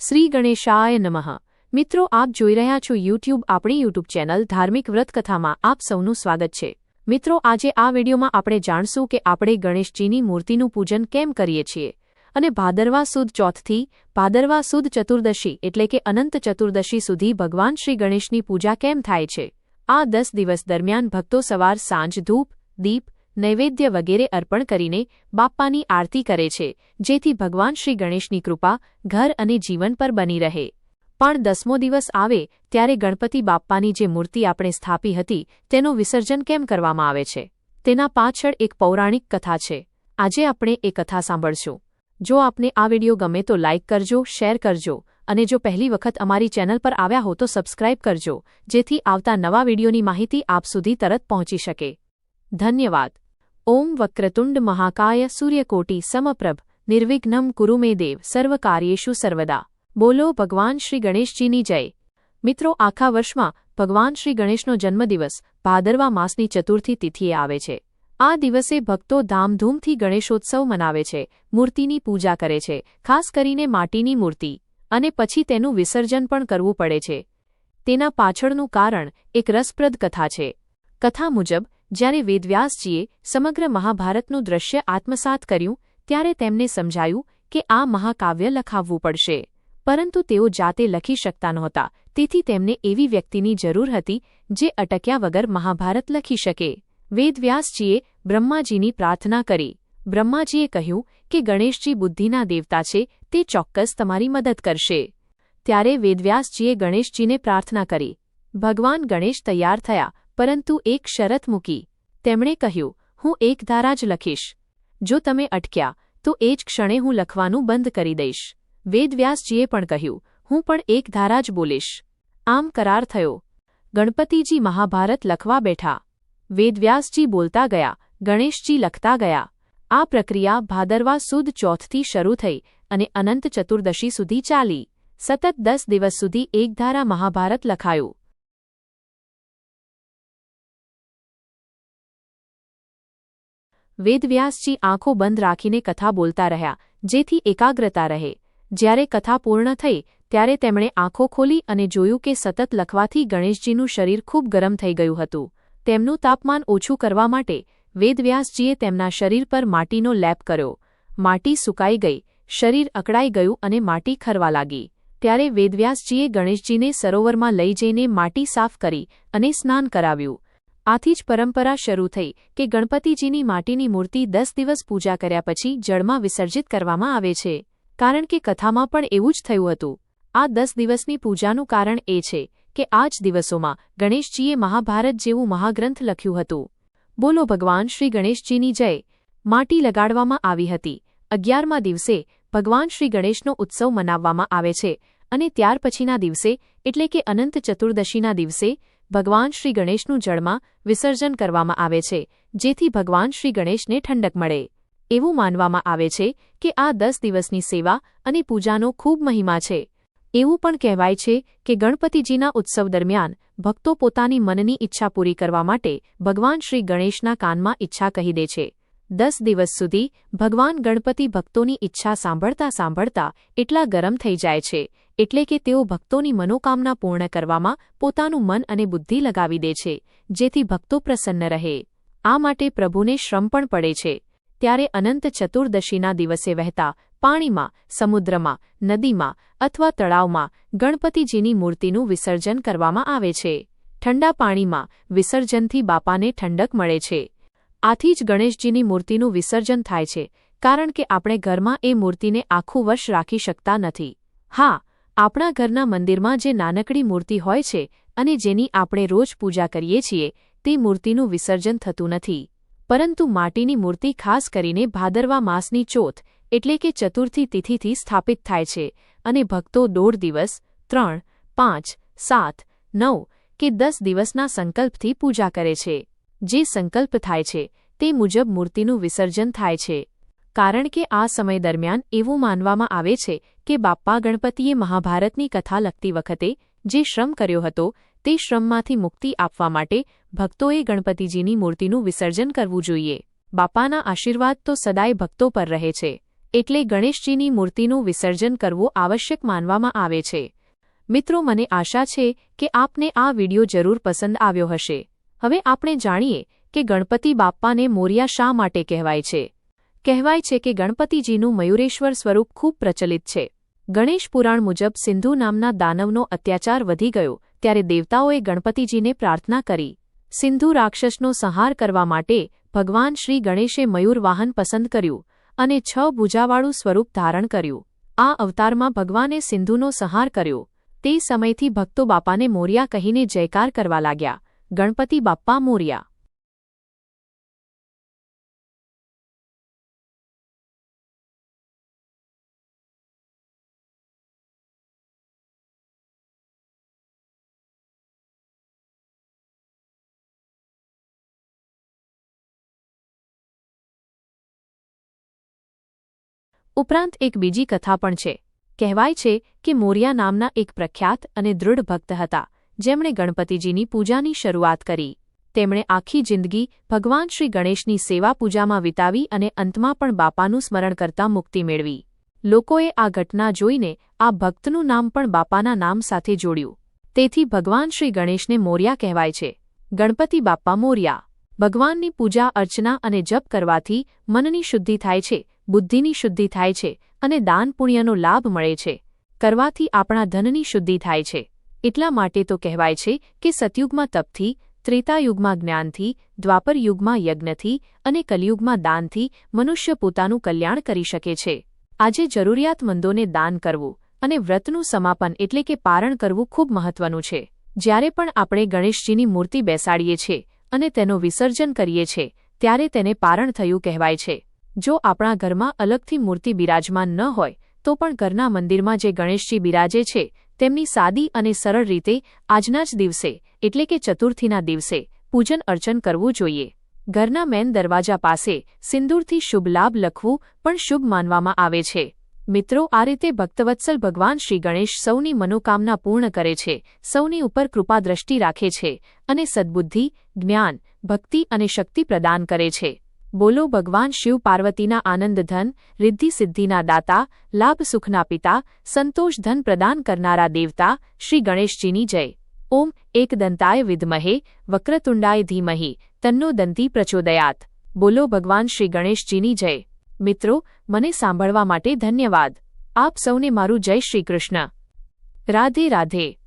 શ્રી ગણેશાય નમઃ. મિત્રો, આપ જોઈ રહ્યા છો યુટ્યુબ આપણી યુટ્યુબ ચેનલ ધાર્મિક વ્રતકથામાં આપ સૌનું સ્વાગત છે. મિત્રો, આજે આ વિડીયોમાં આપણે જાણશું કે આપણે ગણેશજીની મૂર્તિનું પૂજન કેમ કરીએ છીએ. અને ભાદરવા સુદ ચોથથી ભાદરવા સુદ ચતુર્દશી એટલે કે અનંત ચતુર્દશી સુધી ભગવાન શ્રી ગણેશની પૂજા કેમ થાય છે? આ દસ દિવસ દરમિયાન ભક્તો સવાર સાંજ ધૂપ, દીપ નૈવેદ્ય વગેરે અર્પણ કરીને બાપ્પાની આરતી કરે છે, જેથી ભગવાન શ્રી ગણેશની કૃપા ઘર અને જીવન પર બની રહે. પણ દસમો દિવસ આવે ત્યારે ગણપતિ બાપ્પાની જે મૂર્તિ આપણે સ્થાપી હતી તેનું વિસર્જન કેમ કરવામાં આવે છે? તેના પાછળ એક પૌરાણિક કથા છે. આજે આપણે એ કથા સાંભળશું. જો આપને આ વિડિયો ગમે તો લાઇક કરજો, શેર કરજો અને જો પહેલી વખત અમારી ચેનલ પર આવ્યા હો તો સબસ્ક્રાઇબ કરજો, જેથી આવતા નવા વિડિયોની માહિતી આપ સુધી તરત પહોંચી શકે. ધન્યવાદ. ઓમ વક્રતુંડ મહાકાય સૂર્યકોટી સમપ્રભ નિર્વિઘ્નમ કુરુ મે દેવ સર્વકાર્યેષુ સર્વદા બોલો ભગવાન શ્રી ગણેશજીની જય મિત્રો આખા વર્ષમાં ભગવાન શ્રી ગણેશનો જન્મદિવસ ભાદરવા માસની ચતુર્થી તિથિએ આવે છે। આ દિવસે ભક્તો ધામધૂમથી ગણેશોત્સવ મનાવે છે, મૂર્તિની પૂજા કરે છે, ખાસ કરીને માટીની મૂર્તિ, અને પછી તેનું વિસર્જન પણ કરવું પડે છે। તેના પાછળનું કારણ એક રસપ્રદ કથા છે। કથા મુજબ જ્યારે વેદવ્યાસજીએ સમગ્ર મહાભારતનું દૃશ્ય આત્મસાત કર્યું, ત્યારે તેમને સમજાયું કે આ મહાકાવ્ય લખાવવું પડશે. પરંતુ તેઓ જાતે લખી શકતા નહોતા. તેથી તેમને એવી વ્યક્તિની જરૂર હતી, જે અટક્યા વગર મહાભારત લખી શકે. વેદવ્યાસજીએ બ્રહ્માજીની પ્રાર્થના કરી. બ્રહ્માજીએ કહ્યું કે ગણેશજી બુદ્ધિના દેવતા છે, તે ચોક્કસ તમારી મદદ કરશે. ત્યારે વેદવ્યાસજીએ ગણેશજીને પ્રાર્થના કરી. ભગવાન ગણેશ તૈયાર થયા. પરંતુ એક શરત મૂકી. તેમણે કહ્યું, હું એક ધારા જ લખીશ. જો તમે અટક્યા, તો એ જ ક્ષણે હું લખવાનું બંધ કરી દઈશ. વેદવ્યાસજીએ પણ કહ્યું, હું પણ એક ધારા જ બોલીશ. આમ કરાર થયો. ગણપતિજી મહાભારત લખવા બેઠા. વેદવ્યાસજી બોલતા ગયા, ગણેશજી લખતા ગયા. આ પ્રક્રિયા ભાદરવા સુદ ચોથથી શરૂ થઈ અને અનંત ચતુર્દશી સુધી ચાલી. સતત દસ દિવસ સુધી એકધારા મહાભારત લખાયું. વેદવ્યાસજી આંખો બંધ રાખીને કથા બોલતા રહ્યા, જેથી એકાગ્રતા રહે. જ્યારે કથા પૂર્ણ થઈ, ત્યારે તેમણે આંખો ખોલી અને જોયું કે સતત લખવાથી ગણેશજીનું શરીર ખૂબ ગરમ થઈ ગયું હતું. તેમનું તાપમાન ઓછું કરવા માટે, વેદવ્યાસજીએ તેમના શરીર પર માટીનો લેપ કર્યો. માટી સુકાઈ ગઈ, શરીર અકળાઈ ગયું અને માટી ખરવા લાગી. ત્યારે વેદવ્યાસજીએ ગણેશજીને સરોવરમાં લઈ જઈને માટી સાફ કરી અને સ્નાન કરાવ્યું. આથી જ પરંપરા શરૂ થઈ કે ગણપતિજીની માટીની મૂર્તિ દસ દિવસ પૂજા કર્યા પછી જળમાં વિસર્જિત કરવામાં આવે છે. કારણ કે કથામાં પણ એવું જ થયું હતું. આ દસ દિવસની પૂજાનું કારણ એ છે કે આ જ દિવસોમાં ગણેશજીએ મહાભારત જેવું મહાગ્રંથ લખ્યું હતું. બોલો ભગવાન શ્રી ગણેશજીની જય. માટી લગાડવામાં આવી હતી. અગિયારમા દિવસે ભગવાન શ્રી ગણેશનો ઉત્સવ મનાવવામાં આવે છે અને ત્યાર પછીના દિવસે, એટલે કે અનંત ચતુર્દશીના દિવસે ભગવાન શ્રી ગણેશનું જળમાં વિસર્જન કરવામાં આવે છે, જેથી ભગવાન શ્રી ગણેશને ઠંડક મળે. એવું માનવામાં આવે છે કે આ દસ દિવસની સેવા અને પૂજાનો ખૂબ મહિમા છે. એવું પણ કહેવાય છે કે ગણપતિજીના ઉત્સવ દરમિયાન ભક્તો પોતાની મનની ઈચ્છા પૂરી કરવા માટે ભગવાન શ્રી ગણેશના કાનમાં ઈચ્છા કહી દે છે. દસ દિવસ સુધી ભગવાન ગણપતિ ભક્તોની ઈચ્છા સાંભળતા સાંભળતા એટલા ગરમ થઈ જાય છે એટલે કે તેઓ ભક્તોની મનોકામના પૂર્ણ કરવામાં પોતાનું મન અને બુદ્ધિ લગાવી દે છે, જેથી ભક્તો પ્રસન્ન રહે. આ માટે પ્રભુને શ્રમ પણ પડે છે. ત્યારે અનંત ચતુર્દશીના દિવસે વહેતા પાણીમાં, સમુદ્રમાં, નદીમાં અથવા તળાવમાં ગણપતિજીની મૂર્તિનું વિસર્જન કરવામાં આવે છે. ઠંડા પાણીમાં વિસર્જનથી બાપાને ઠંડક મળે છે. આથી જ ગણેશજીની મૂર્તિનું વિસર્જન થાય છે, કારણ કે આપણે ઘરમાં એ મૂર્તિને આખું વર્ષ રાખી શકતા નથી. હા આપણા ઘરના મંદિરમાં જે નાનકડી મૂર્તિ હોય છે અને જેની આપણે રોજ પૂજા કરીએ છીએ, તે મૂર્તિનું વિસર્જન થતું નથી. પરંતુ માટીની મૂર્તિ ખાસ કરીને ભાદરવા માસની ચોથ, એટલે કે ચતુર્થી તિથિથી સ્થાપિત થાય છે અને ભક્તો દોઢ દિવસ, ત્રણ, પાંચ, સાત, નવ કે દસ દિવસના સંકલ્પથી પૂજા કરે છે. જે સંકલ્પ થાય છે, તે મુજબ મૂર્તિનું વિસર્જન થાય છે. કારણ કે આ સમય દરમિયાન એવું માનવામાં આવે છે કે બાપ્પા ગણપતિએ મહાભારતની કથા લખતી વખતે જે શ્રમ કર્યો હતો તે શ્રમમાંથી મુક્તિ આપવા માટે ભક્તોએ ગણપતિજીની મૂર્તિનું વિસર્જન કરવું જોઈએ. બાપાના આશીર્વાદ તો સદાય ભક્તો પર રહે છે, એટલે ગણેશજીની મૂર્તિનું વિસર્જન કરવું આવશ્યક માનવામાં આવે છે. મિત્રો, મને આશા છે કે આપને આ વિડિયો જરૂર પસંદ આવ્યો હશે. હવે આપણે જાણીએ કે ગણપતિ બાપ્પાને મોરિયા શા માટે કહેવાય છે. કહેવાય છે કે ગણપતિજીનું મયુરેશ્વર સ્વરૂપ ખૂબ પ્રચલિત છે. ગણેશ પુરાણ મુજબ સિંધુ નામના દાનવનો અત્યાચાર વધી ગયો, ત્યારે દેવતાઓએ ગણપતિજીને પ્રાર્થના કરી. સિંધુ રાક્ષસનો સંહાર કરવા માટે ભગવાન શ્રી ગણેશે મયુર વાહન પસંદ કર્યું અને છ ભુજાવાળું સ્વરૂપ ધારણ કર્યું. આ અવતારમાં ભગવાને સિંધુનો સંહાર કર્યો. તે સમયથી ભક્તો બાપાને મોરિયા કહીને જયકાર કરવા લાગ્યા. ગણપતિ બાપ્પા મોરિયા ઉપરાંત એક બીજી કથા પણ છે. કહેવાય છે કે મોરિયા નામના એક પ્રખ્યાત અને દૃઢ ભક્ત હતા, જેમણે ગણપતિજીની પૂજાની શરૂઆત કરી. તેમણે આખી જિંદગી ભગવાન શ્રી ગણેશની સેવા પૂજામાં વિતાવી અને અંતમાં પણ બાપાનું સ્મરણ કરતા મુક્તિ મેળવી. લોકોએ આ ઘટના જોઈને આ ભક્તનું નામ પણ બાપાના નામ સાથે જોડ્યું. તેથી ભગવાન શ્રી ગણેશને મોરિયા કહેવાય છે. ગણપતિ બાપ્પા મોરિયા. ભગવાનની પૂજા અર્ચના અને જપ કરવાથી મનની શુદ્ધિ થાય છે બુદ્ધિની શુદ્ધિ થાય છે અને દાન પુણ્યનો લાભ મળે છે. કરવાથી આપણા ધનની શુદ્ધિ થાય છે. એટલા માટે તો કહેવાય છે કે સતયુગમાં તપથી, ત્રેતાયુગમાં જ્ઞાનથી, દ્વાપરયુગમાં યજ્ઞથી અને કલયુગમાં દાનથી મનુષ્ય પોતાનું કલ્યાણ કરી શકે છે. આજે જરૂરિયાતમંદોને દાન કરવું અને વ્રતનું સમાપન એટલે કે પારણ કરવું ખૂબ મહત્વનું છે. જ્યારે પણ આપણે ગણેશજીની મૂર્તિ બેસાડીએ છીએ અને તેનું વિસર્જન કરીએ છીએ, ત્યારે તેને પારણ થયું કહેવાય છે. જો આપણા ઘરમાં અલગથી મૂર્તિ બિરાજમાન ન હોય, તો પણ ઘરના મંદિરમાં જે ગણેશજી બિરાજે છે, તેમની સાદી અને સરળ રીતે આજના જ દિવસે, એટલે કે ચતુર્થીના દિવસે, પૂજન અર્ચન કરવું જોઈએ. ઘરના મેન દરવાજા પાસે સિંદૂરથી શુભ લાભ લખવું પણ શુભ માનવામાં આવે છે. મિત્રો, આ રીતે ભક્તવત્સલ ભગવાન શ્રી ગણેશ સૌની મનોકામના પૂર્ણ કરે છે, સૌની ઉપર કૃપા દ્રષ્ટિ રાખે છે અને સદ્બુદ્ધિ, જ્ઞાન, ભક્તિ અને શક્તિ પ્રદાન કરે છે. બોલો ભગવાન શિવ પાર્વતીના આનંદધન રિદ્ધિ સિદ્ધિના દાતા, લાભ સુખના પિતા, સંતોષ ધન પ્રદાન કરનારા દેવતા, શ્રી ગણેશજીની જય. ઓમ એકદંતાય વિદ્મહે, વક્રતુંડાય ધીમહી, તન્નો દંતી પ્રચોદયાત. બોલો ભગવાન શ્રી ગણેશજીની જય. મિત્રો, મને સાંભળવા માટે ધન્યવાદ. આપ સૌને મારું જય શ્રી કૃષ્ણ. રાધે રાધે.